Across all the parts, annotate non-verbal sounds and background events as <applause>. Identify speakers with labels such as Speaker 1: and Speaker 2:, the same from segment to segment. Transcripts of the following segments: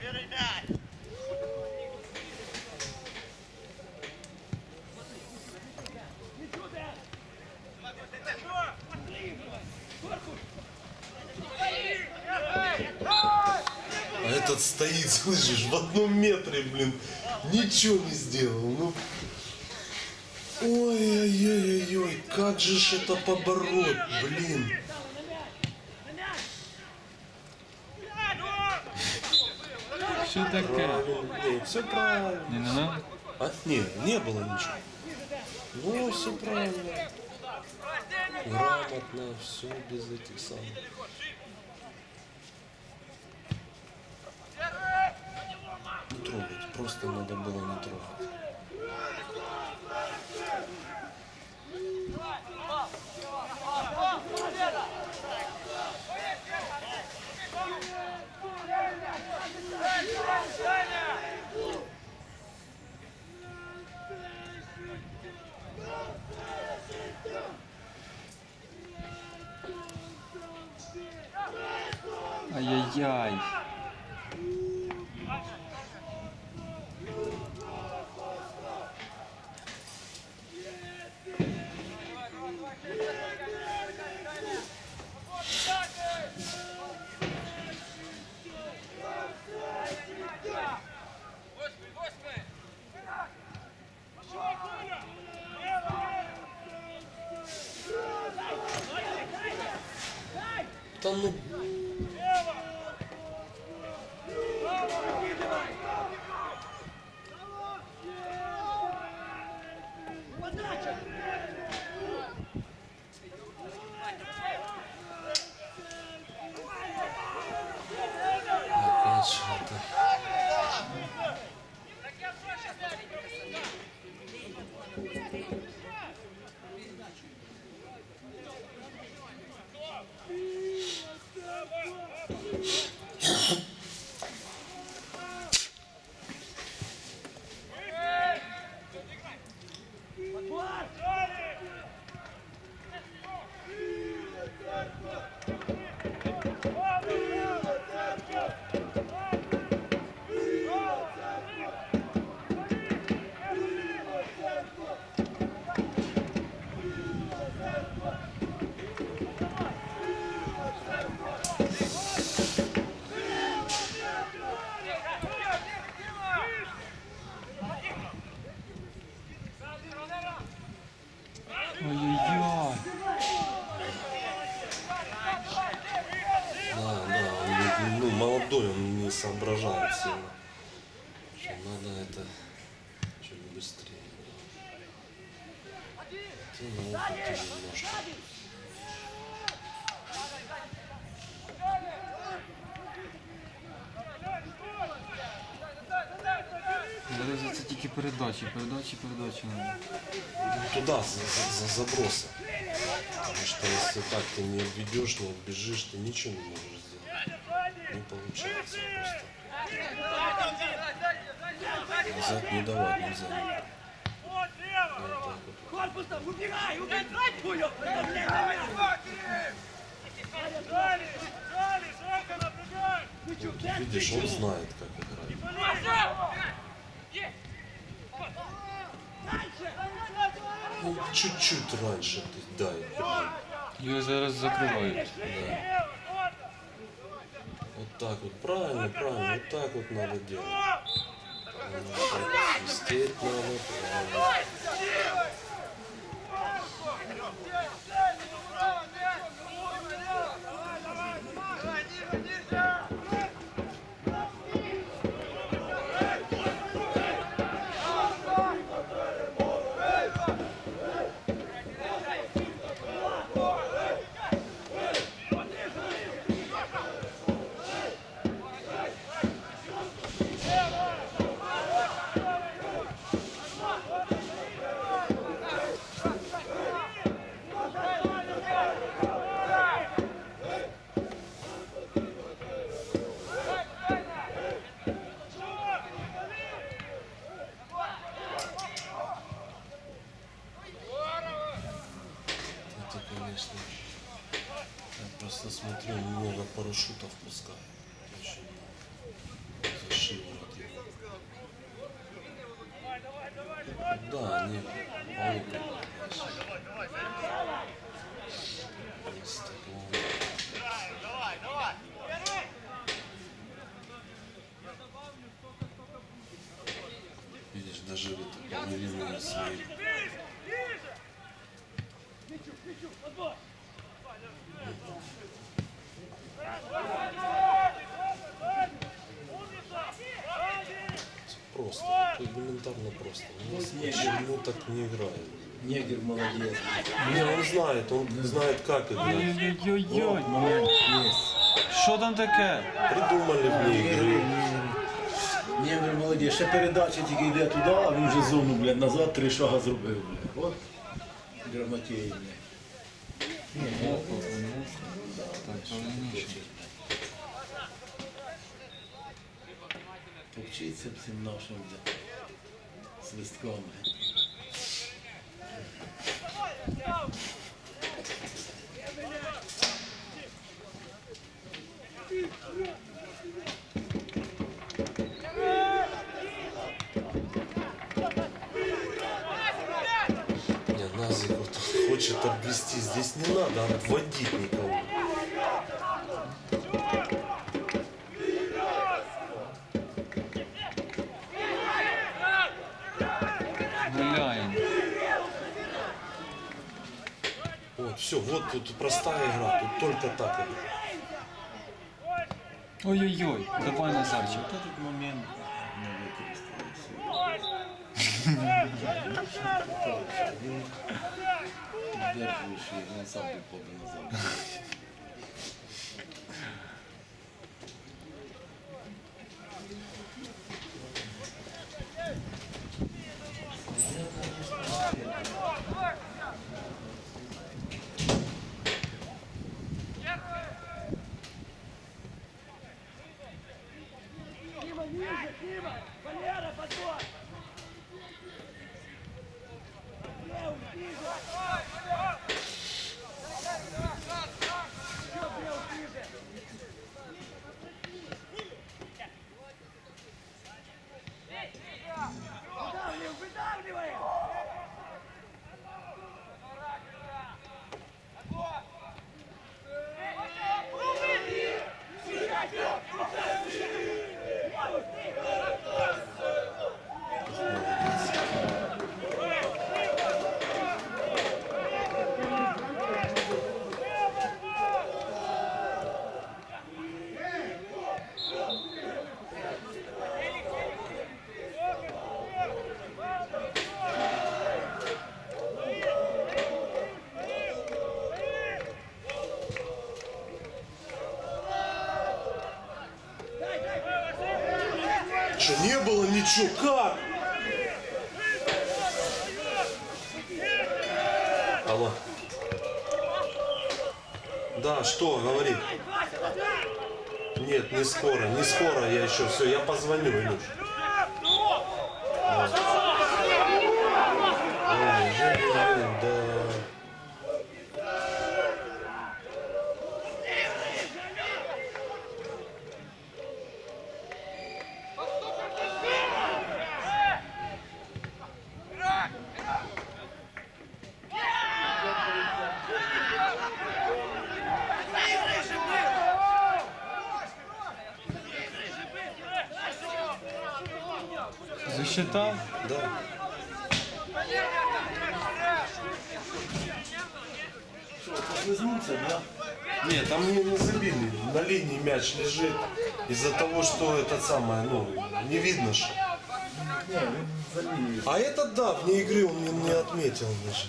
Speaker 1: Бери мяч!
Speaker 2: А этот стоит, слышишь, в одном метре, блин, ничего не сделал. Ну, ой-ой-ой-ой, как же ж это побороть, блин.
Speaker 3: Що таке?
Speaker 2: Не, все правильно.
Speaker 3: Не, надо?
Speaker 2: А, не, не было ничего. Ну, все правильно. Грамотно, все без этих самых. Не трогать, просто надо было не трогать.
Speaker 3: Ай-яй-яй.
Speaker 2: Ну, опять что-то.
Speaker 3: Ой-ой-ой.
Speaker 2: Да, да, он ну, молодой, он не соображает сильно. Что надо это чуть быстрее. Ты на опыте немножко.
Speaker 3: Зараз це тільки передачі, передачі, передачі надо.
Speaker 2: Ну, туда, за, за- за забросы. Потому что если так ты не обведешь, не оббежишь, ты ничего не можешь сделать. Не получается просто. Назад не давать нельзя. Вот так вот.
Speaker 4: Корпусом убегай, убегай, хуё! Блядь, блядь,
Speaker 1: Дали! Дали! Жека, напрягай!
Speaker 2: Вот, видишь, он знает, как играть. Ну, чуть-чуть раньше ты дай.
Speaker 3: Його зараз закривають.
Speaker 2: Вот так вот, правильно, правильно, вот так вот надо делать. Свистеть надо, правильно. Это, конечно, я просто смотрю, много парашютов пускают. Очень много. Да, они пауки. Есть такого.
Speaker 1: Давай, давай.
Speaker 2: Даже это невинные свои. Просто, элементарно просто. У нас почему так не играет?
Speaker 5: Негр молодец.
Speaker 2: Не, он знает, он знает, как играть.
Speaker 3: Ой-ой-ой. Що там таке?
Speaker 2: Придумали вне игры.
Speaker 5: Негр. Ще передача тільки йде туди, а він вже зону, блядь, назад три шага зробив, блядь. От грамотєй, блядь.
Speaker 3: Так, повільніше.
Speaker 5: Повчиться цим нашим, блядь, свистком, блядь.
Speaker 2: Хочет обвести. Здесь не надо обводить никого.
Speaker 3: Гуляємо.
Speaker 2: Вот, все, вот тут простая игра, тут только так.
Speaker 3: Ой-ой-ой, давай Назарчик.
Speaker 5: Та тут момент не використовувався. <laughs> Піддержуєш і він сам підходить назад.
Speaker 2: Что, не было ничего? Как? Алло. Да, что, говори. Нет, не скоро, не скоро я еще. Все, я позвоню, Илюш.
Speaker 3: Засчитав?
Speaker 2: Да.
Speaker 5: Послизнувся, да?
Speaker 2: Нет, там не, не забили. На линии мяч лежит. Из-за того, что это самое, ну, не видно ж.
Speaker 5: Ні, він заліє.
Speaker 2: А этот, да, вне игры он мне не отметил даже.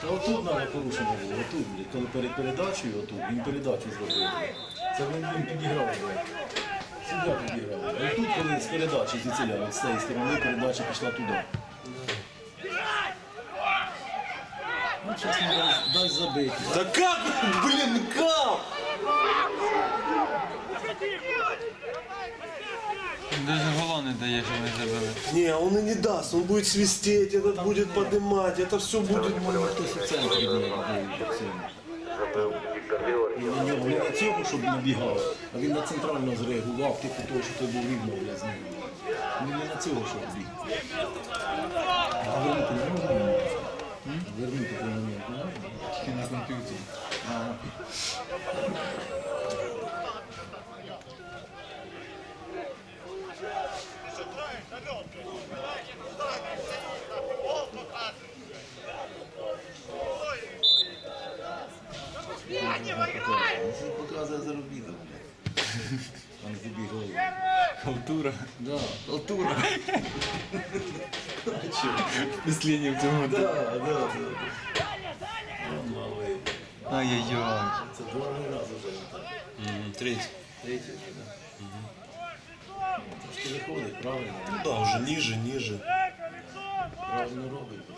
Speaker 5: Та отут треба порушення було, отут, блядь, коли перед передачею, отут, він передачу зробив. Це він, він підіграв, блядь. Сюди підіграв. А тут, коли з передачі звідсіля, от з цієї сторони передача пішла туди. Ну, чесно, дай, дай забити.
Speaker 2: Да как, блин, как?
Speaker 3: Даже гола не дає, що ми забили.
Speaker 2: Не, он и не даст, он будет свистеть, этот будет поднимать, это все будет...
Speaker 5: Хтось у центрі в нього був цим. І на нього не на цього, щоб набігав, а він на центрально зреагував, типу того, що той був рівно для з ним. Ну не на цього що біг. А вернути не можна? М? Вернути той момент не можна?
Speaker 3: Тільки на контузії.
Speaker 5: Ага. Показує. Це показує заробіток, блядь. А не тобі голову.
Speaker 3: Халтура.
Speaker 5: Да, халтура.
Speaker 3: Впечатлення в цьому.
Speaker 5: Да, да, да. О, малий.
Speaker 3: Ай-яй-яй.
Speaker 5: Це другий раз вже.
Speaker 2: М, Третий.
Speaker 5: Третій вже, да. Трошки виходить, правильно.
Speaker 2: Ну да, уже ниже, ниже.
Speaker 5: Правильно робить, тому що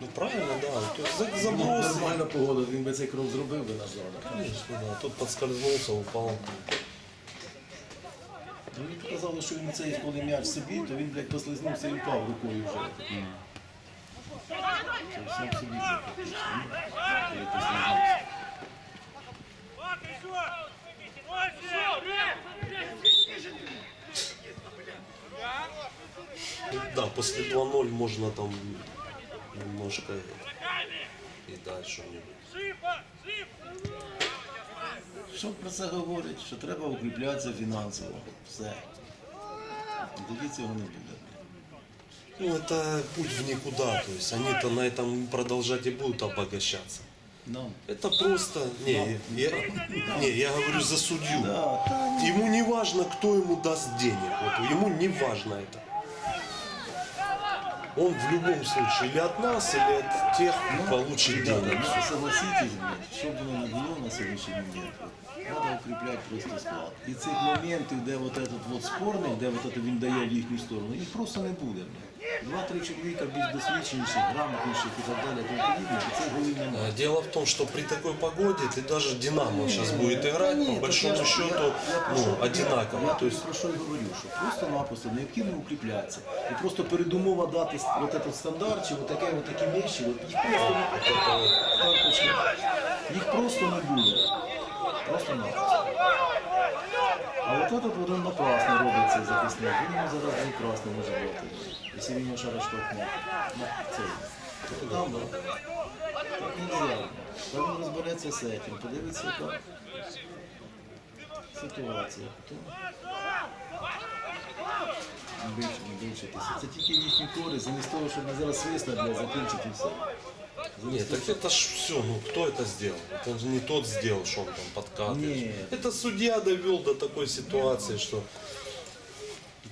Speaker 2: Ну правильно, да. Есть за-
Speaker 5: Ну. Нормальна погода, він би цей крок зробив би назад.
Speaker 2: Конечно, да. Тут подскользнулся, упал.
Speaker 5: Ну, Мені показало, що він цей, коли м'яч собі, то він, блядь, послизнувся і впав рукою вже. Це сам собі вже фактично. коли послизнувся.
Speaker 2: Да, после 2-0 можно там немножко и дать что-нибудь.
Speaker 5: Що про це говорить? Що треба укріплятися фінансово. Все. І тоді цього не буде.
Speaker 2: Ну, это путь в никуда. То есть они-то на этом продолжать и будут обогащаться.
Speaker 5: Нам.
Speaker 2: Это просто... Не, я, не, я говорю за судью.
Speaker 5: Да, та ні.
Speaker 2: Ему не важно, кто ему даст денег. Вот, ему не важно это. Он в любом случае или от нас, или от тех получит
Speaker 5: Ребята,
Speaker 2: денег.
Speaker 5: ну, согласитесь, блядь, що б воно не було на сьогоднішній момент, треба укріпляти просто склад. І цих моментів, де вот этот вот спорний, де вот это він дає в їхню сторону, їх просто не буде. блядь. Два-три чоловіка більш досвідченіших, грамотніших і так далі, тому подібне, і цих голів немає.
Speaker 2: А, Дело в том, что при такой погоде ты даже Динамо сейчас будет играть,
Speaker 5: Ні,
Speaker 2: по
Speaker 5: так
Speaker 2: большому
Speaker 5: я ж-
Speaker 2: счету,
Speaker 5: я- я про що-
Speaker 2: ну, одинаково.
Speaker 5: Я
Speaker 2: То есть,
Speaker 5: про що й говорю, що просто-напросто необхідно укріплятися. І просто передумова дати с- вот этот стандарт, чи вот таке, вот такі вещи, от їх просто не карточки, їх просто не буде. Просто От этот один напрасно робить цей захисник. Він зараз не красний може бути. Якщо він його шара штовхне. Ну, цей. Да. Так нельзя. Та він розбереться з цим, подивиться, яка ситуація. Більше, не більшитися. Це тільки їхні користь, замість того, щоб ми зараз блядь, закінчити все.
Speaker 2: нет, так это ж все, ну кто это сделал? Это же не тот сделал, что он там подкатывает.
Speaker 5: Нет.
Speaker 2: Это судья довел до такой ситуации, что...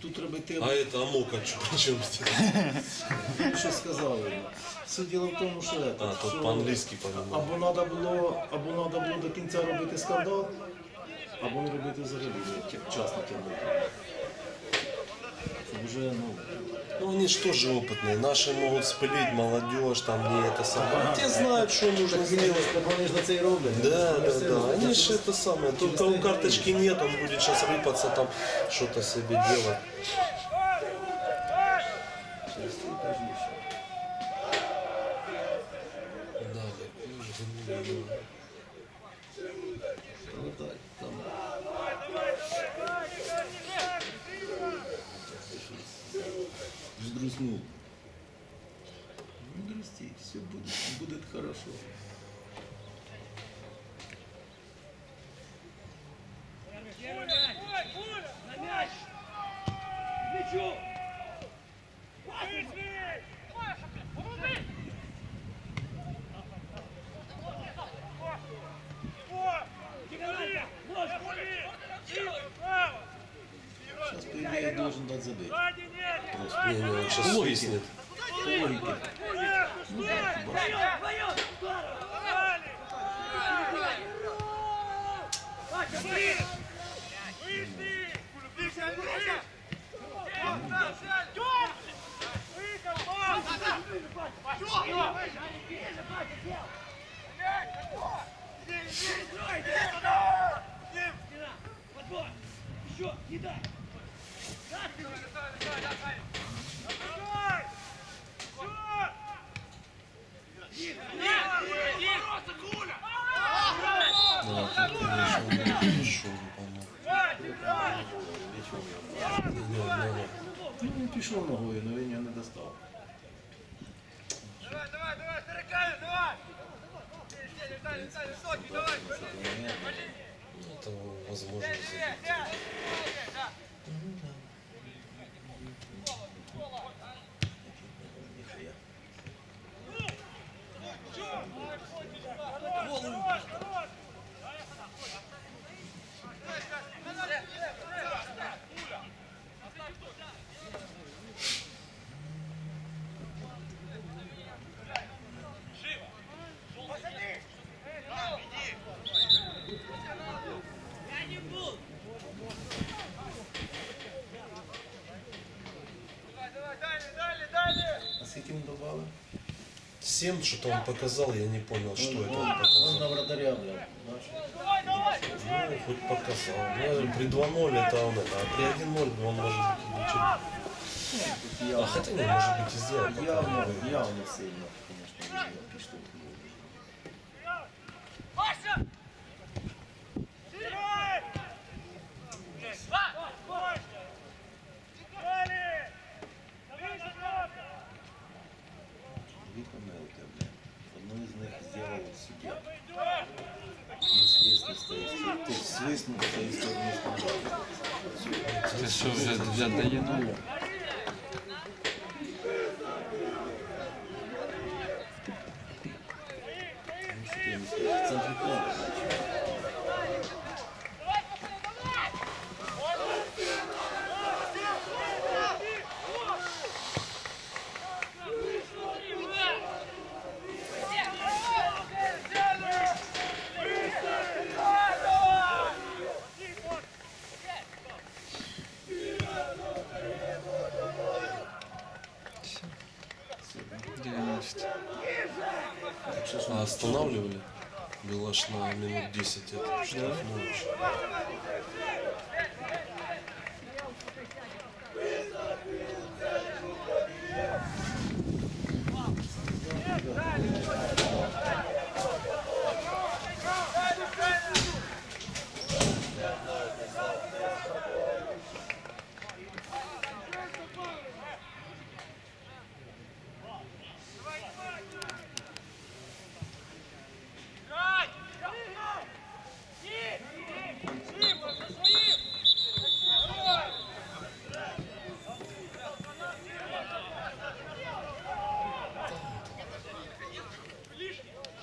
Speaker 5: Тут треба йти,
Speaker 2: А это Амока что причем здесь?
Speaker 5: що сказали. Суть діло в тому, що,
Speaker 2: А,
Speaker 5: это,
Speaker 2: тут
Speaker 5: що
Speaker 2: по-английски по-моему.
Speaker 5: або треба було, або надо було до кінця робити скандал, або не робити взагалі блядь, вчасно тягнути. Щоб вже, ну,
Speaker 2: Ну они ж тоже опытные. Наши могут спылить, молодежь, там не это самое. Те знают, что нужно сделать.
Speaker 5: вони ж на це і роблять.
Speaker 2: Да, да, да. Они же это самое. Только у карточки нет, он будет сейчас рыпаться там, что-то себе делать.
Speaker 5: Через це і кажу, що
Speaker 2: Да, какой же гнилой.
Speaker 5: продать там. Взгрустнул. Грусти, все будет, будет хорошо.
Speaker 4: На мяч! Мячу! Николай, нож!
Speaker 5: Сейчас, по идее, должен дать забить.
Speaker 2: Не, не, он сейчас
Speaker 5: Логики.
Speaker 2: свистнет.
Speaker 5: По логике.
Speaker 4: Вдвоем, вдвоем! Вася, блин! Подбор! Еще, не дай!
Speaker 2: Да, тут, конечно, он хорошо выполнял. Не, не, не, не.
Speaker 5: Ну, він пішов ногою, але він його не достав.
Speaker 1: Давай, давай, давай,
Speaker 2: 7 что-то он показал, я не понял, что это он
Speaker 5: Он
Speaker 2: показал.
Speaker 5: на вратаря,
Speaker 1: давай!
Speaker 2: Ну, хоть показал. Ну, при 2-0 это он это, а при 1-0 он может быть ничего. А хотя не, может быть и сделал.
Speaker 5: явно, явно сильно,
Speaker 3: що вже, вже дає нуль?
Speaker 5: В центрі поля, бачиш.
Speaker 3: Дев'яносто.
Speaker 5: Так що ж
Speaker 2: А останавливали? Было аж на минут 10 это штрафную.